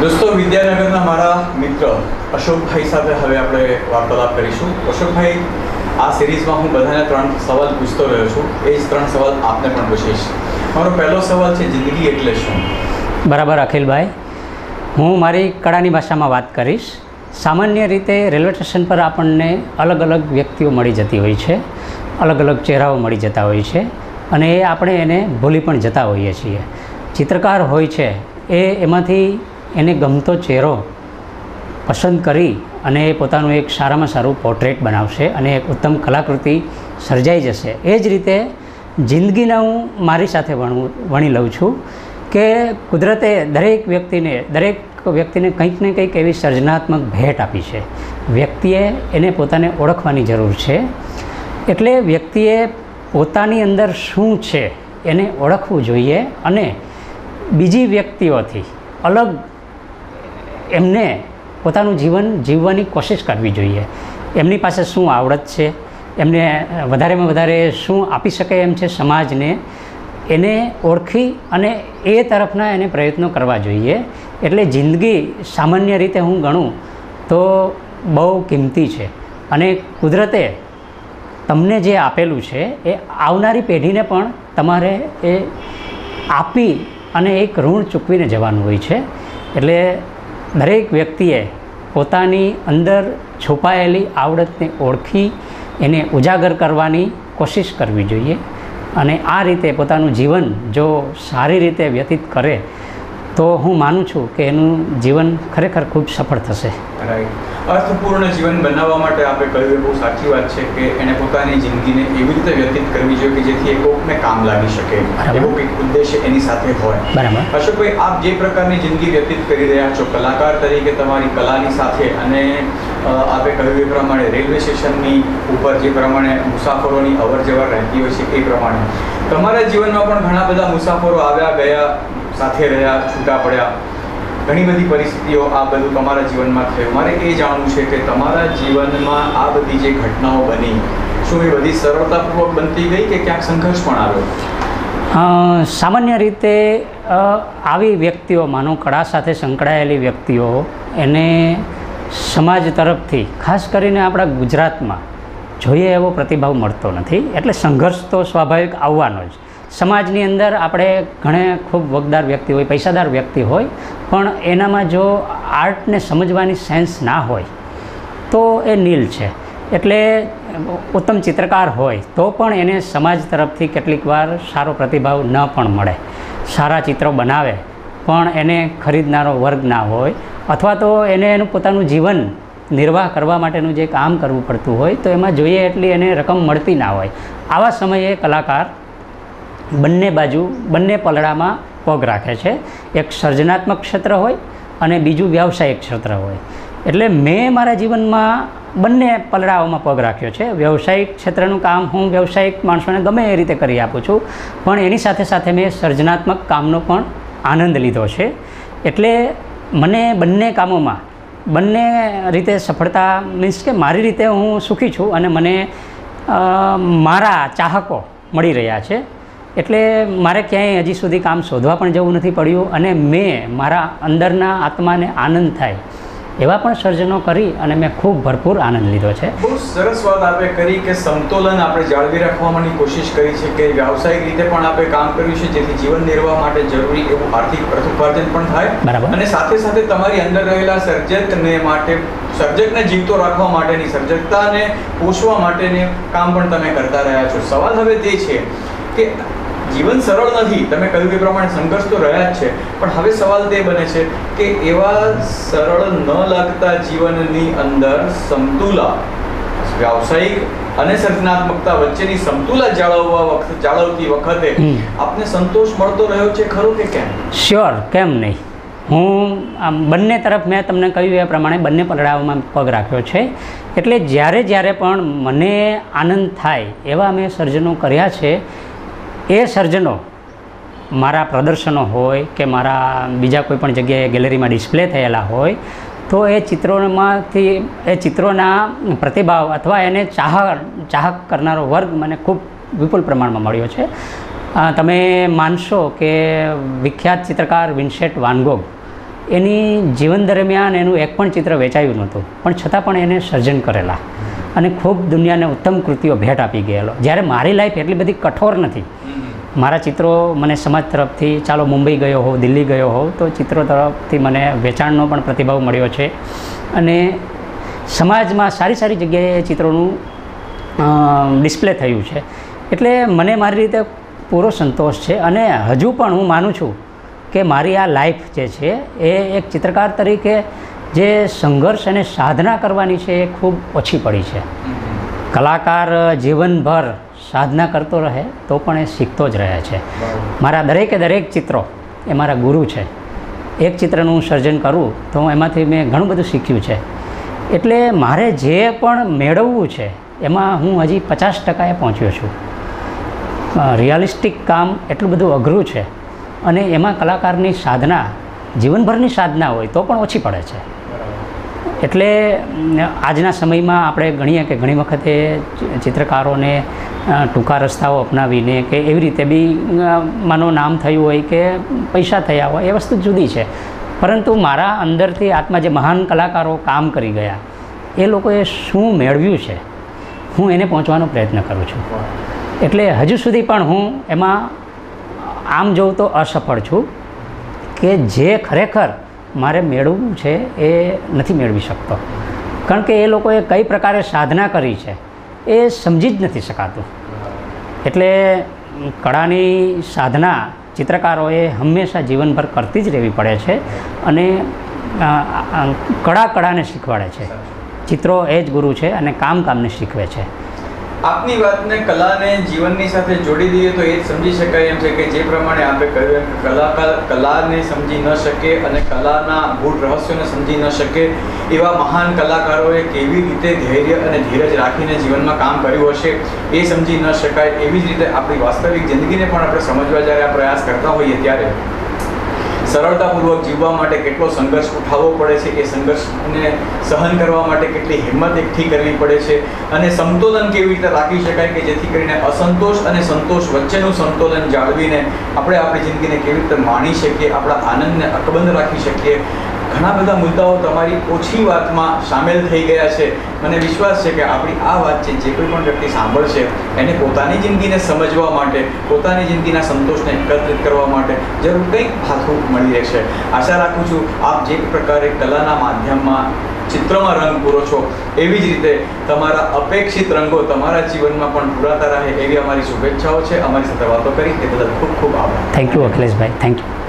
દોસ્તો, વિદ્યાનગરના મારા મિત્ર અશોકભાઈ સાથે હવે આપણે વાર્તાલાપ કરીશું. અશોકભાઈ, આ સિરીઝમાં હું બધાને ત્રણ સવાલ પૂછતો રહ્યો છું. એ જ ત્રણ સવાલ આપને પણ પૂછીશ. મારો પહેલો સવાલ છે, જિંદગી એટલે શું? બરાબર, અખિલભાઈ. હું મારી કળાની ભાષામાં વાત કરીશ. સામાન્ય રીતે રેલવે સ્ટેશન પર આપણને અલગ અલગ વ્યક્તિઓ મળી જતી હોય છે. અલગ અલગ ચહેરાઓ મળી જતા હોય છે. અને એ આપણે એને ભૂલી પણ જતા હોઈએ છીએ. ચિત્રકાર હોય છે. એ એમાંથી એને ગમતો ચહેરો પસંદ કરી અને એ પોતાનું એક સારામાં સારું પોર્ટ્રેટ બનાવશે અને એક ઉત્તમ કલાકૃતિ સર્જાઈ જશે. એ જ રીતે જિંદગીના હું મારી સાથે વણવું, વણી લઉં છું કે કુદરતે દરેક વ્યક્તિને દરેક વ્યક્તિને કંઈક ને કંઈક એવી સર્જનાત્મક ભેટ આપી છે. વ્યક્તિએ એને પોતાને ઓળખવાની જરૂર છે. એટલે વ્યક્તિએ પોતાની અંદર શું છે એને ઓળખવું જોઈએ અને બીજી વ્યક્તિઓથી અલગ એમને પોતાનું જીવન જીવવાની કોશિશ કરવી જોઈએ. એમની પાસે શું આવડત છે? એમને વધારેમાં વધારે શું આપી શકે એમ છે સમાજને? એને ઓળખી અને એ તરફના એને પ્રયત્નો કરવા જોઈએ. એટલે જિંદગી સામાન્ય રીતે હું ગણું તો બહુ કિંમતી છે. અને કુદરતે તમને જે આપેલું છે એ આવનારી પેઢીને પણ તમારે એ આપી અને એક ઋણ ચૂકવીને જવાનું હોય છે. એટલે દરેક વ્યક્તિએ પોતાની અંદર છુપાયેલી આવડતને ઓળખી એને ઉજાગર કરવાની કોશિશ કરવી જોઈએ અને આ રીતે પોતાનું જીવન જો સારી રીતે વ્યતીત કરે તો હું માનું છું કે એનું જીવન ખરેખર ખૂબ સફળ થશે. અર્થપૂર્ણ જીવન બનાવવા માટે આપણે કહ્યું એ બહુ સાચી વાત છે કે એણે પોતાની જિંદગીને એવી રીતે વ્યતીત કરવી જોઈએ કે જેથી એ કોકને કામ લાગી શકે. એવો કંઈક ઉદ્દેશ્ય એની સાથે હોય. બરાબર. અશોકભાઈ આપ જે પ્રકારની જિંદગી વ્યતીત કરી રહ્યા છો કલાકાર તરીકે તમારી કલાની સાથે અને આપે કહ્યું એ પ્રમાણે રેલવે સ્ટેશનની ઉપર જે પ્રમાણે મુસાફરોની અવર જવર રહેતી હોય છે એ પ્રમાણે. તમારા જીવનમાં પણ ઘણા બધા મુસાફરો આવ્યા ગયા સાથે રહ્યા, છૂટા પડ્યા. ઘણી બધી પરિસ્થિતિઓ આ બધું તમારા જીવનમાં થયું. મારે એ જાણવું છે કે તમારા જીવનમાં આ બધી જે ઘટનાઓ બની, શું એ બધી સરળતાપૂર્વક બનતી ગઈ કે ક્યાંક સંઘર્ષ પણ આવ્યો? સામાન્ય રીતે આવી વ્યક્તિઓ માનો કળા સાથે સંકળાયેલી વ્યક્તિઓ, એને સમાજ તરફથી, ખાસ કરીને આપણા ગુજરાતમાં, જોઈએ એવો પ્રતિભાવ મળતો નથી. એટલે સંઘર્ષ તો સ્વાભાવિક આવવાનો જ. સમાજની અંદર આપણે ઘણે ખૂબ વગદાર વ્યક્તિ હોય, પૈસાદાર વ્યક્તિ હોય, પણ એનામાં જો આર્ટને સમજવાની સેન્સ ના હોય, તો એ નીલ છે. એટલે ઉત્તમ ચિત્રકાર હોય, તો પણ એને સમાજ તરફથી કેટલીક વાર સારો પ્રતિભાવ ન પણ મળે. સારા ચિત્રો બનાવે, પણ એને ખરીદનારો વર્ગ ના હોય, અથવા તો એને એનું પોતાનું જીવન નિર્વાહ કરવા માટેનું જે કામ કરવું પડતું હોય, તો એમાં જોઈએ એટલી એને રકમ મળતી ના હોય. આવા સમયે કલાકાર બંને બાજુ, બંને પલડામાં પગ રાખે છે. એક સર્જનાત્મક ક્ષેત્ર હોય અને બીજું વ્યવસાયિક ક્ષેત્ર હોય. એટલે મેં મારા જીવનમાં બંને પલડાઓમાં પગ રાખ્યો છે. વ્યવસાયિક ક્ષેત્રનું કામ હું વ્યવસાયિક માણસોને ગમે એ રીતે કરી આપું છું. પણ એની સાથે સાથે મેં સર્જનાત્મક કામનો પણ આનંદ લીધો છે. એટલે મને બંને કામોમાં, બંને રીતે સફળતા મીન્સ કે મારી રીતે હું સુખી છું અને મને મારા ચાહકો મળી રહ્યા છે. એટલે મારે ક્યાંય હજી સુધી કામ શોધવા પણ જવું નથી પડ્યું અને મેં મારા અંદરના આત્માને આનંદ થાય એવા પણ સર્જનો કરી અને મેં ખૂબ ભરપૂર આનંદ લીધો છે. બહુ સરસ વાત આપે કરી કે સમતોલન આપણે જાળવી રાખવાની કોશિશ કરી છે કે વ્યાવસાયિક રીતે પણ આપણે કામ કર્યું છે જેથી જીવન નિર્વાહ માટે જરૂરી એવું આર્થિક અર્થોપાર્જન પણ થાય. બરાબર. અને સાથે સાથે તમારી અંદર રહેલા સર્જકને માટે સર્જકને જીવતો રાખવા માટેની સર્જકતાને પોષવા માટેની કામ પણ તમે કરતા રહ્યા છો. સવાલ હવે તે છે કે જીવન સરળ નથી. તમે કહ્યું એ પ્રમાણે સંઘર્ષ તો રહ્યા જ છે. પણ હવે સવાલ તે બને છે કે એવા સરળ ન લાગતા જીવનની અંદર સમતુલા વ્યાવસાયિક અને સર્જનાત્મકતા વચ્ચેની સમતુલા જાળવવા વખત જાળવતી વખતે આપને સંતોષ મળતો રહ્યો છે ખરો કે કેમ? શ્યોર કેમ નહીં? હું આમ બંને તરફ મેં તમને કહ્યું એ પ્રમાણે બંને પલડાઓમાં પગ રાખ્યો છે. એટલે જ્યારે જ્યારે પણ મને આનંદ થાય એવા મેં સર્જનો કર્યા છે એ સર્જનો મારા પ્રદર્શનો હોય કે મારા બીજા કોઈ પણ જગ્યાએ ગેલેરીમાં ડિસ્પ્લે થયેલા હોય, તો એ ચિત્રોમાંથી, એ ચિત્રોના પ્રતિભાવ અથવા એને ચાહ, ચાહક કરનારો વર્ગ મને ખૂબ વિપુલ પ્રમાણમાં મળ્યો છે. તમે માનશો કે વિખ્યાત ચિત્રકાર વિન્સેટ વાનગોગ એની જીવન દરમિયાન એનું એક પણ ચિત્ર વેચાયું નહોતું, પણ છતાં પણ એને સર્જન કરેલા. અને ખૂબ દુનિયાને ઉત્તમ કૃતિઓ ભેટ આપી ગયેલો. જ્યારે મારી લાઈફ એટલી બધી કઠોર નથી. મારા ચિત્રો મને સમાજ તરફથી, ચાલો મુંબઈ ગયો હોઉં, દિલ્હી ગયો હોઉં, તો ચિત્રો તરફથી મને વેચાણનો પણ પ્રતિભાવ મળ્યો છે. અને સમાજમાં સારી સારી જગ્યાએ ચિત્રોનું ડિસ્પ્લે થયું છે. એટલે મને મારી રીતે પૂરો સંતોષ છે. અને હજુ પણ હું માનું છું કે મારી આ લાઈફ જે છે, એ એક ચિત્રકાર તરીકે જે સંઘર્ષ અને સાધના કરવાની છે એ ખૂબ ઓછી પડી છે. કલાકાર જીવનભર સાધના કરતો રહે તો પણ એ શીખતો જ રહે છે. મારા દરેકે દરેક ચિત્રો એ મારા ગુરુ છે. એક ચિત્રનું હું સર્જન કરું તો એમાંથી મેં ઘણું બધું શીખ્યું છે. એટલે મારે જે પણ મેળવવું છે એમાં હું હજી પચાસ ટકાએ પહોંચ્યો છું. રિયાલિસ્ટિક કામ એટલું બધું અઘરું છે અને એમાં કલાકારની સાધના, જીવનભરની સાધના હોય તો પણ ઓછી પડે છે. એટલે આજના સમયમાં આપણે ગણીએ કે ઘણી વખતે ચિત્રકારોને ટૂંકા રસ્તાઓ અપનાવીને કે એવી રીતે બી માનો નામ થયું હોય કે પૈસા થયા હોય, એ વસ્તુ જુદી છે. પરંતુ મારા અંદરથી આત્મા જે મહાન કલાકારો કામ કરી ગયા, એ લોકોએ શું મેળવ્યું છે? હું એને પહોંચવાનો પ્રયત્ન કરું છું. એટલે હજુ સુધી પણ હું એમાં આમ જોઉં તો અસફળ છું કે જે ખરેખર મારે મેળવવું છે એ નથી મેળવી શકતો. કારણ કે એ લોકોએ કઈ પ્રકારે સાધના કરી છે એ સમજી જ નથી શકાતું. એટલે કળાની સાધના ચિત્રકારોએ હંમેશા જીવનભર કરતી જ રહેવી પડે છે અને કળા કળાને શીખવાડે છે. ચિત્રો એ જ ગુરુ છે અને કામ કામને શીખવે છે. આપની વાતને કલાને જીવનની સાથે જોડી દઈએ તો એ જ સમજી શકાય એમ છે કે જે પ્રમાણે આપે કહ્યું એમ કલાકાર કલાને સમજી ન શકે અને કલાના ગૂઢ રહસ્યોને સમજી ન શકે એવા મહાન કલાકારોએ કેવી રીતે ધૈર્ય અને ધીરજ રાખીને જીવનમાં કામ કર્યું હશે એ સમજી ન શકાય એવી જ રીતે આપણી વાસ્તવિક જિંદગીને પણ આપણે સમજવા જ્યારે આ પ્રયાસ કરતા હોઈએ ત્યારે સરળતાપૂર્વક જીવવા માટે કેટલો સંઘર્ષ ઉઠાવવો પડે છે એ સંઘર્ષને સહન કરવા માટે કેટલી હિંમત એકઠી કરવી પડે છે અને સંતોલન કેવી રીતે રાખી શકાય કે જેથી કરીને અસંતોષ અને સંતોષ વચ્ચેનું સંતુલન જાળવીને આપણે આપણી જિંદગીને કેવી રીતે માણી શકીએ, આપણા આનંદને અકબંધ રાખી શકીએ ઘણા બધા મુદ્દાઓ તમારી ઓછી વાતમાં સામેલ થઈ ગયા છે. મને વિશ્વાસ છે કે આપણી આ વાતચીત જે કોઈ પણ વ્યક્તિ સાંભળશે, એને પોતાની જિંદગીને સમજવા માટે, પોતાની જિંદગીના સંતોષને એકત્રિત કરવા માટે જરૂર કંઈક ભાથું મળી રહેશે. આશા રાખું છું આપ જે પ્રકારે કલાના માધ્યમમાં ચિત્રમાં રંગ પૂરો છો, એવી જ રીતે તમારા અપેક્ષિત રંગો તમારા જીવનમાં પણ પૂરાતા રહે એવી અમારી શુભેચ્છાઓ છે. અમારી સાથે વાતો કરી એ બદલ ખૂબ ખૂબ આભાર. Thank you અખિલેશભાઈ. Thank you